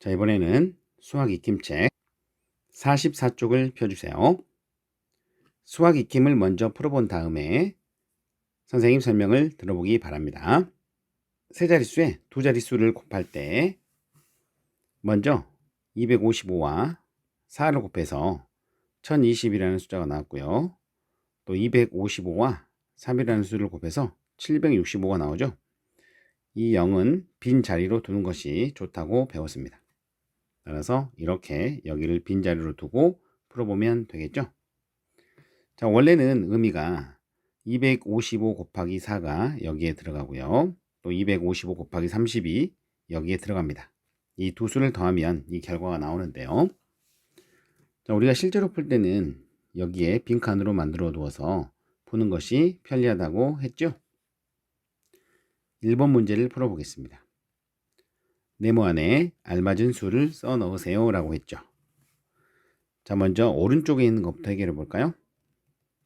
자, 이번에는 수학 익힘책 44쪽을 펴주세요. 수학 익힘을 먼저 풀어본 다음에 선생님 설명을 들어보기 바랍니다. 세 자릿수에 두 자릿수를 곱할 때 먼저 255와 4를 곱해서 1020이라는 숫자가 나왔고요. 또 255와 3이라는 수를 곱해서 765가 나오죠. 이 0은 빈 자리로 두는 것이 좋다고 배웠습니다. 따라서 이렇게 여기를 빈 자리로 두고 풀어보면 되겠죠. 자, 원래는 의미가 255 곱하기 4가 여기에 들어가고요. 또 255 곱하기 30이 여기에 들어갑니다. 이 두 수를 더하면 이 결과가 나오는데요. 자, 우리가 실제로 풀 때는 여기에 빈칸으로 만들어 두어서 푸는 것이 편리하다고 했죠. 1번 문제를 풀어보겠습니다. 네모 안에 알맞은 수를 써 넣으세요 라고 했죠. 자, 먼저 오른쪽에 있는 것부터 해결해 볼까요?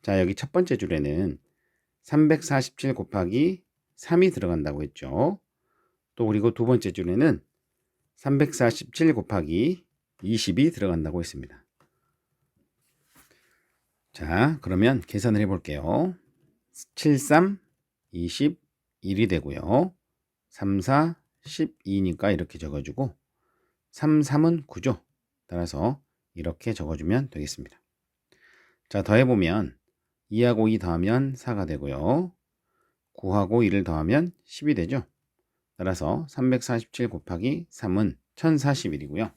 자, 여기 첫 번째 줄에는 347 곱하기 3이 들어간다고 했죠. 또 그리고 두 번째 줄에는 347 곱하기 20이 들어간다고 했습니다. 자, 그러면 계산을 해 볼게요. 7, 3, 21이 되고요. 3, 4, 12니까 이렇게 적어주고 3, 3은 9죠. 따라서 이렇게 적어주면 되겠습니다. 자, 더해보면 2하고 2 더하면 4가 되고요. 9하고 2를 더하면 10이 되죠. 따라서 347 곱하기 3은 1041이고요.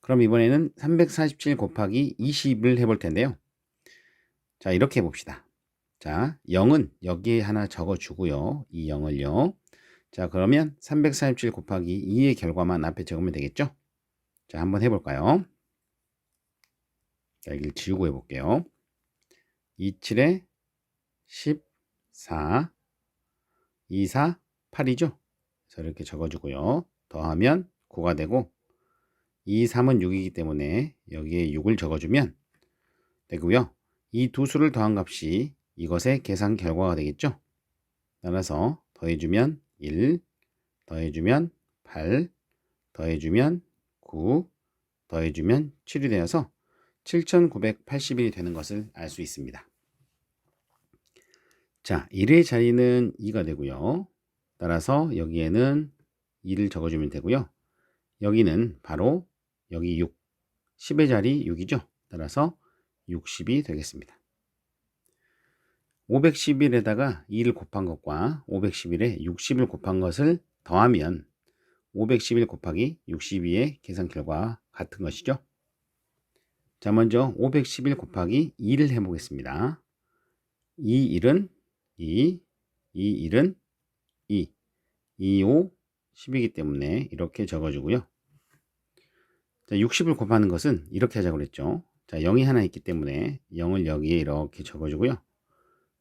그럼 이번에는 347 곱하기 20을 해볼 텐데요. 자, 이렇게 해봅시다. 자, 0은 여기에 하나 적어주고요. 이 0을요. 자, 그러면 347 곱하기 2의 결과만 앞에 적으면 되겠죠? 자, 한번 해볼까요? 자, 여기를 지우고 해볼게요. 27에 14, 24, 8이죠? 그래서 이렇게 적어주고요. 더하면 9가 되고 2, 3은 6이기 때문에 여기에 6을 적어주면 되고요. 이 두 수를 더한 값이 이것의 계산 결과가 되겠죠? 따라서 더해주면 1, 더해주면 8, 더해주면 9, 더해주면 7이 되어서 7981이 되는 것을 알 수 있습니다. 자, 1의 자리는 2가 되고요. 따라서 여기에는 2를 적어주면 되고요. 여기는 바로 여기 6, 10의 자리 6이죠. 따라서 60이 되겠습니다. 511에다가 2를 곱한 것과 511에 60을 곱한 것을 더하면 511 곱하기 62의 계산 결과 같은 것이죠. 자, 먼저 511 곱하기 2를 해보겠습니다. 이 1은 2, 이 1은 2, 2, 5, 10이기 때문에 이렇게 적어주고요. 자, 60을 곱하는 것은 이렇게 하자고 그랬죠. 자, 0이 하나 있기 때문에 0을 여기에 이렇게 적어주고요.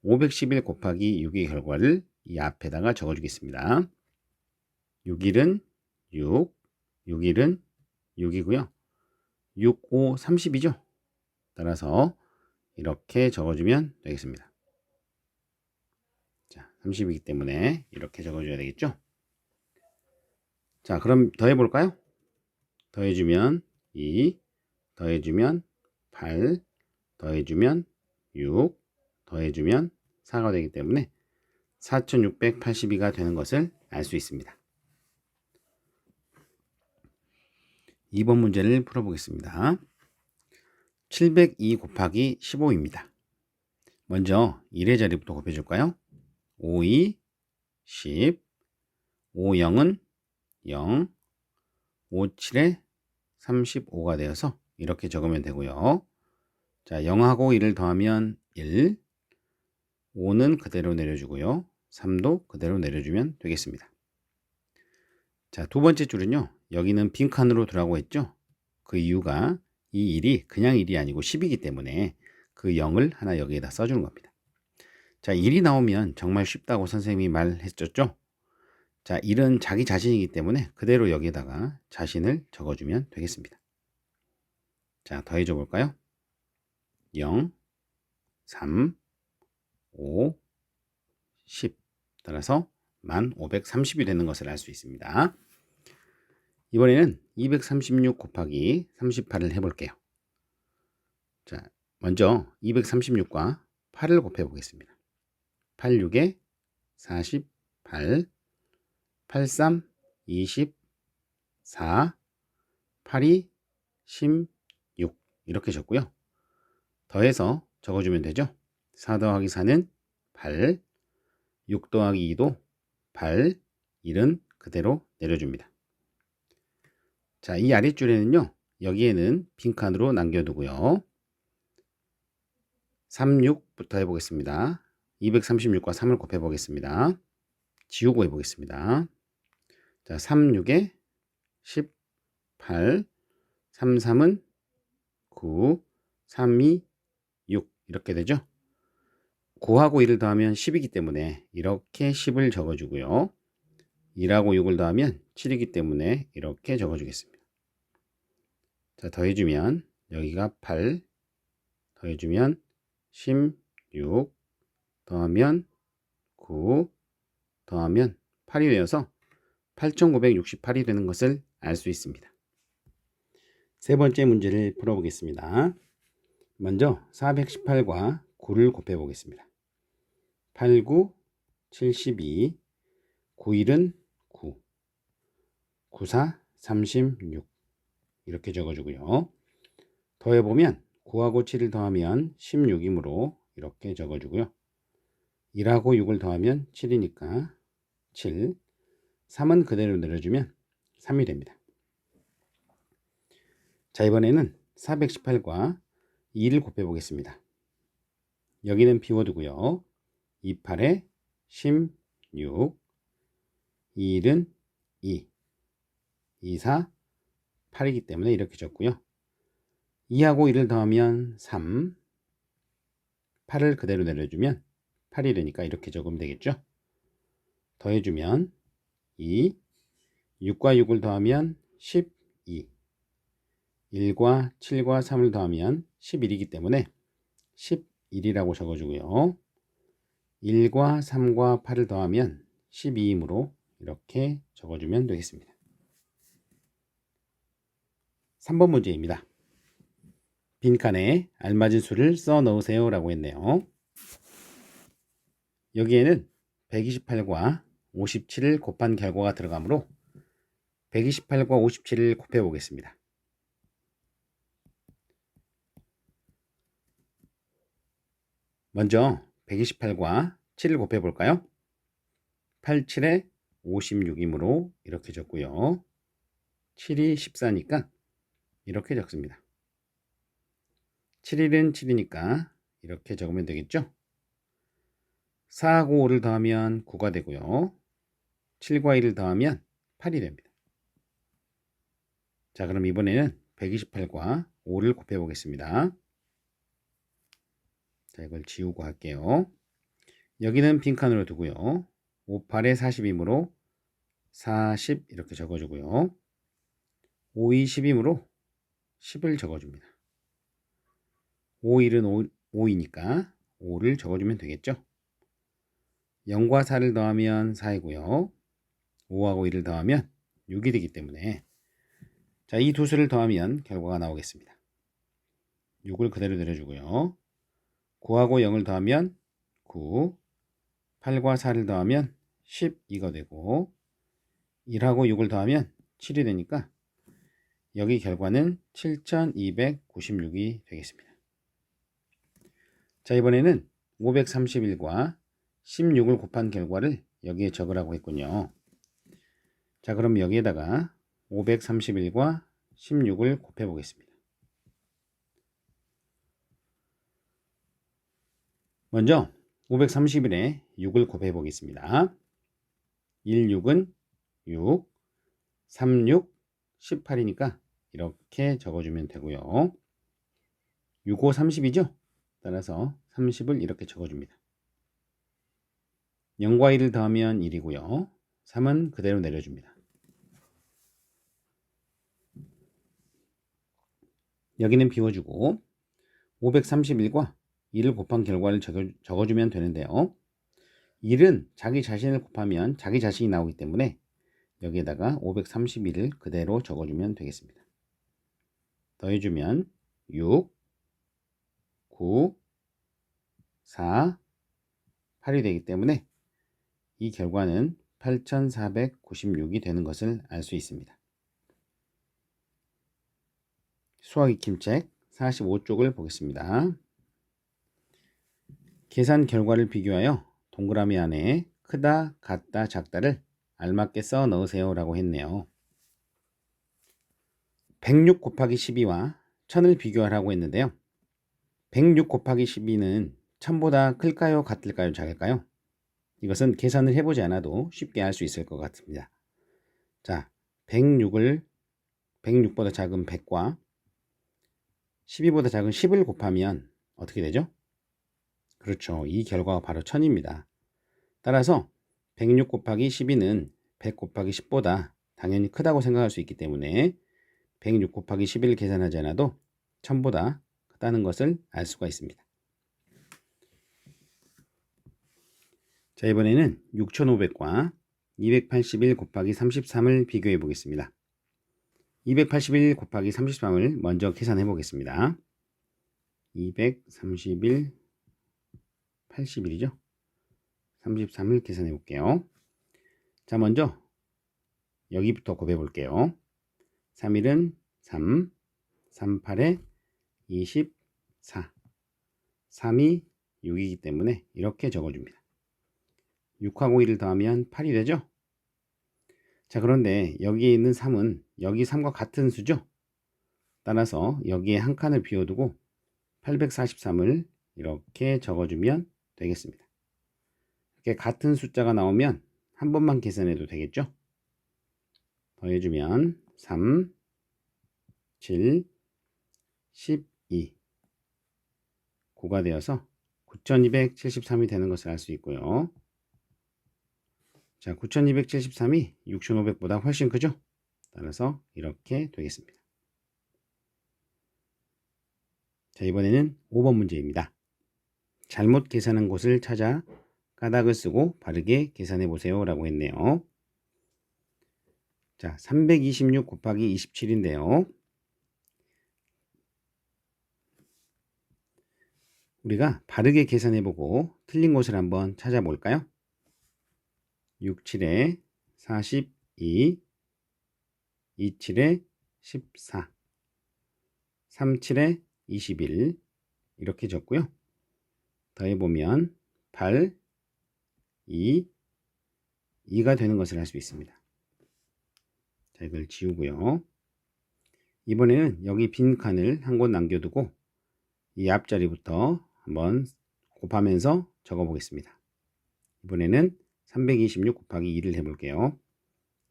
511 곱하기 6의 결과를 이 앞에다가 적어주겠습니다. 6일은 6, 6일은 6이고요. 6, 5, 30이죠. 따라서 이렇게 적어주면 되겠습니다. 자, 30이기 때문에 이렇게 적어줘야 되겠죠. 자, 그럼 더해볼까요? 더해주면 2, 더해주면 8, 더해주면 6, 더해주면 4가 되기 때문에 4682가 되는 것을 알 수 있습니다. 2번 문제를 풀어보겠습니다. 702 곱하기 15입니다. 먼저 1의 자리부터 곱해줄까요? 5, 2, 10, 5, 0은 0, 5, 7에 35가 되어서 이렇게 적으면 되고요. 자, 0하고 1을 더하면 1, 5는 그대로 내려주고요. 3도 그대로 내려주면 되겠습니다. 자, 두 번째 줄은요. 여기는 빈칸으로 두라고 했죠. 그 이유가 이 1이 그냥 1이 아니고 10이기 때문에 그 0을 하나 여기에다 써주는 겁니다. 자, 1이 나오면 정말 쉽다고 선생님이 말했었죠. 자, 1은 자기 자신이기 때문에 그대로 여기에다가 자신을 적어주면 되겠습니다. 자, 더해줘 볼까요? 0, 3, 5, 10 따라서 1530이 되는 것을 알 수 있습니다. 이번에는 236 곱하기 38을 해볼게요. 자, 먼저 236과 8을 곱해 보겠습니다. 8, 6에 48, 83, 20, 4, 82, 16 이렇게 적고요. 더해서 적어주면 되죠. 4 더하기 4는 8, 6 더하기 2도 8, 1은 그대로 내려줍니다. 자, 이 아랫줄에는요, 여기에는 빈칸으로 남겨두고요. 36부터 해보겠습니다. 236과 3을 곱해보겠습니다. 지우고 해보겠습니다. 자, 36에 18, 33은 9, 32, 6 이렇게 되죠. 9하고 1을 더하면 10이기 때문에 이렇게 10을 적어주고요. 1하고 6을 더하면 7이기 때문에 이렇게 적어주겠습니다. 자, 더해주면 여기가 8, 더해주면 16, 더하면 9, 더하면 8이 되어서 8968이 되는 것을 알 수 있습니다. 세 번째 문제를 풀어보겠습니다. 먼저 418과 9를 곱해 보겠습니다. 8, 9, 72, 91은 9, 94, 36 이렇게 적어주고요. 더해보면 9하고 7을 더하면 16이므로 이렇게 적어주고요. 1하고 6을 더하면 7이니까 7, 3은 그대로 내려주면 3이 됩니다. 자 이번에는 418과 2를 곱해 보겠습니다. 여기는 비워두고요. 28에 16, 2일은 2, 24, 8이기 때문에 이렇게 적고요. 2하고 1을 더하면 3, 8을 그대로 내려주면 8이 되니까 이렇게 적으면 되겠죠. 더해주면 2, 6과 6을 더하면 12, 1과 7과 3을 더하면 11이기 때문에 11이라고 적어주고요. 1과 3과 8을 더하면 12이므로 이렇게 적어주면 되겠습니다. 3번 문제입니다. 빈칸에 알맞은 수를 써 넣으세요 라고 했네요. 여기에는 128과 57을 곱한 결과가 들어가므로 128과 57을 곱해 보겠습니다. 먼저 128과 7을 곱해 볼까요? 87에 56이므로 이렇게 적고요. 7이 14니까 이렇게 적습니다. 7일은 7이니까 이렇게 적으면 되겠죠? 4하고 5를 더하면 9가 되고요. 7과 1을 더하면 8이 됩니다. 자, 그럼 이번에는 128과 5를 곱해 보겠습니다. 자, 이걸 지우고 할게요. 여기는 빈칸으로 두고요. 58에 40이므로 40 이렇게 적어주고요. 52 10이므로 10을 적어줍니다. 5일은 5, 5이니까 5를 적어주면 되겠죠. 0과 4를 더하면 4이고요. 5하고 1을 더하면 6이 되기 때문에 자, 이 두 수를 더하면 결과가 나오겠습니다. 6을 그대로 내려주고요. 9하고 0을 더하면 9, 8과 4를 더하면 12가 되고 1하고 6을 더하면 7이 되니까 여기 결과는 7296이 되겠습니다. 자 이번에는 531과 16을 곱한 결과를 여기에 적으라고 했군요. 자 그럼 여기에다가 531과 16을 곱해 보겠습니다. 먼저 531에 6을 곱해 보겠습니다. 1, 6은 6, 3, 6, 18이니까 이렇게 적어주면 되고요. 6, 5, 30이죠? 따라서 30을 이렇게 적어줍니다. 0과 1을 더하면 1이고요. 3은 그대로 내려줍니다. 여기는 비워주고 531과 1을 곱한 결과를 적어, 주면 되는데요. 1은 자기 자신을 곱하면 자기 자신이 나오기 때문에 여기에다가 531을 그대로 적어주면 되겠습니다. 더해주면 6, 9, 4, 8이 되기 때문에 이 결과는 8496이 되는 것을 알 수 있습니다. 수학 익힘책 45쪽을 보겠습니다. 계산 결과를 비교하여 동그라미 안에 크다, 같다, 작다를 알맞게 써 넣으세요 라고 했네요. 106 곱하기 12와 1000을 비교하라고 했는데요. 106 곱하기 12는 1000보다 클까요? 같을까요? 작을까요? 이것은 계산을 해보지 않아도 쉽게 알 수 있을 것 같습니다. 자, 106을 106보다 작은 100과 12보다 작은 10을 곱하면 어떻게 되죠? 그렇죠. 이 결과가 바로 1000입니다. 따라서 106 곱하기 12는 100 곱하기 10보다 당연히 크다고 생각할 수 있기 때문에 106 곱하기 11을 계산하지 않아도 1000보다 크다는 것을 알 수가 있습니다. 자, 이번에는 6500과 281 곱하기 33을 비교해 보겠습니다. 281 곱하기 33을 먼저 계산해 보겠습니다. 231, 81이죠? 33을 계산해 볼게요. 자, 먼저 여기부터 곱해 볼게요. 3일은 3, 38에 24, 3이 6이기 때문에 이렇게 적어줍니다. 6하고 1을 더하면 8이 되죠? 자, 그런데 여기에 있는 3은 여기 3과 같은 수죠? 따라서 여기에 한 칸을 비워두고 843을 이렇게 적어주면 되겠습니다. 이렇게 같은 숫자가 나오면 한 번만 계산해도 되겠죠? 더해주면 3, 7, 12 9가 되어서 9273이 되는 것을 알 수 있고요. 자, 9273이 6500보다 훨씬 크죠? 따라서 이렇게 되겠습니다. 자, 이번에는 5번 문제입니다. 잘못 계산한 곳을 찾아 까닭을 쓰고 바르게 계산해 보세요 라고 했네요. 자, 326 곱하기 27인데요. 우리가 바르게 계산해 보고 틀린 곳을 한번 찾아볼까요? 6, 7에 42, 2, 7에 14, 3, 7에 21 이렇게 적고요. 더해보면 8, 2, 2가 되는 것을 알 수 있습니다. 자, 이걸 지우고요. 이번에는 여기 빈 칸을 한 곳 남겨두고 이 앞자리부터 한번 곱하면서 적어 보겠습니다. 이번에는 326 곱하기 2를 해볼게요.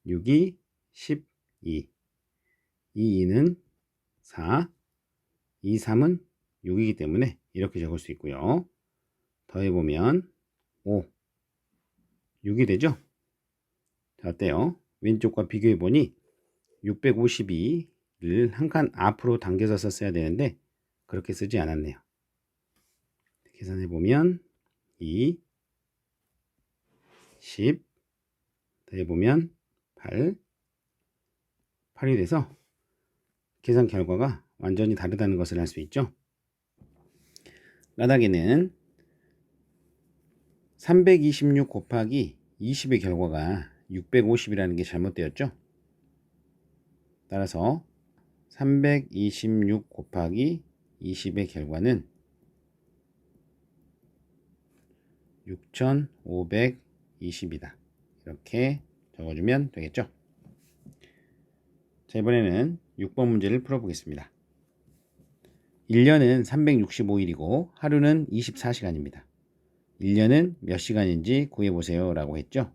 6이 12, 2, 2는 4, 2, 3은 6이기 때문에 이렇게 적을 수 있고요. 더해보면 5, 6이 되죠? 자, 어때요? 왼쪽과 비교해보니 652를 한 칸 앞으로 당겨서 썼어야 되는데 그렇게 쓰지 않았네요. 계산해보면 2, 10 더해보면 8 8이 돼서 계산 결과가 완전히 다르다는 것을 알 수 있죠. 까닭에는 326 곱하기 20의 결과가 650이라는 게 잘못되었죠. 따라서 326 곱하기 20의 결과는 6520이다. 이렇게 적어주면 되겠죠. 자, 이번에는 6번 문제를 풀어보겠습니다. 1년은 365일이고 하루는 24시간입니다. 1년은 몇 시간인지 구해보세요 라고 했죠.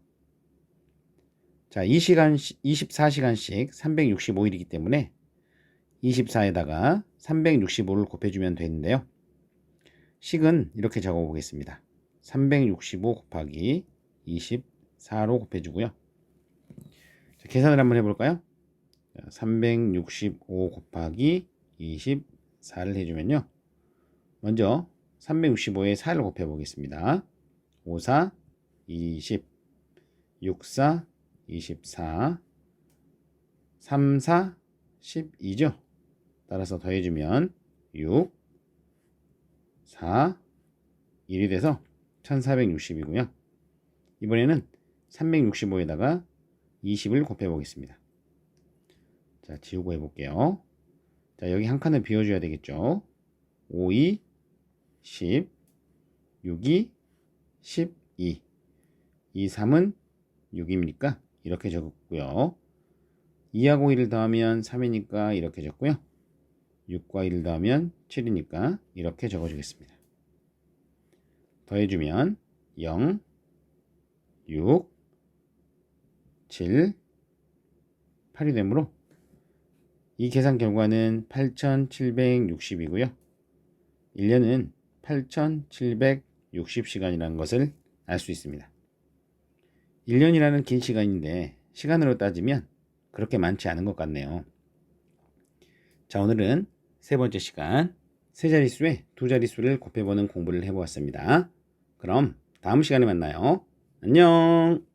자, 2시간, 24시간씩 365일이기 때문에 24에다가 365를 곱해주면 되는데요. 식은 이렇게 적어 보겠습니다. 365 곱하기 24로 곱해주고요. 자, 계산을 한번 해볼까요? 365 곱하기 24를 해주면요. 먼저 365에 4를 곱해 보겠습니다. 5, 4, 20, 6, 4, 24, 3, 4, 12죠. 따라서 더해주면 6, 4, 1이 돼서 1460이고요. 이번에는 365에다가 20을 곱해 보겠습니다. 자, 지우고 해볼게요. 자, 여기 한 칸을 비워줘야 되겠죠. 5, 2, 10, 6, 2, 12. 2, 3은 6입니까? 이렇게 적었고요. 2하고 1을 더하면 3이니까 이렇게 적고요. 6과 1을 더하면 7이니까 이렇게 적어주겠습니다. 더해주면 0, 6, 7, 8이 되므로 이 계산 결과는 8760이고요. 1년은 8760시간이라는 것을 알 수 있습니다. 1년이라는 긴 시간인데 시간으로 따지면 그렇게 많지 않은 것 같네요. 자, 오늘은 세 번째 시간 세 자릿수에 두 자릿수를 곱해보는 공부를 해보았습니다. 그럼 다음 시간에 만나요. 안녕!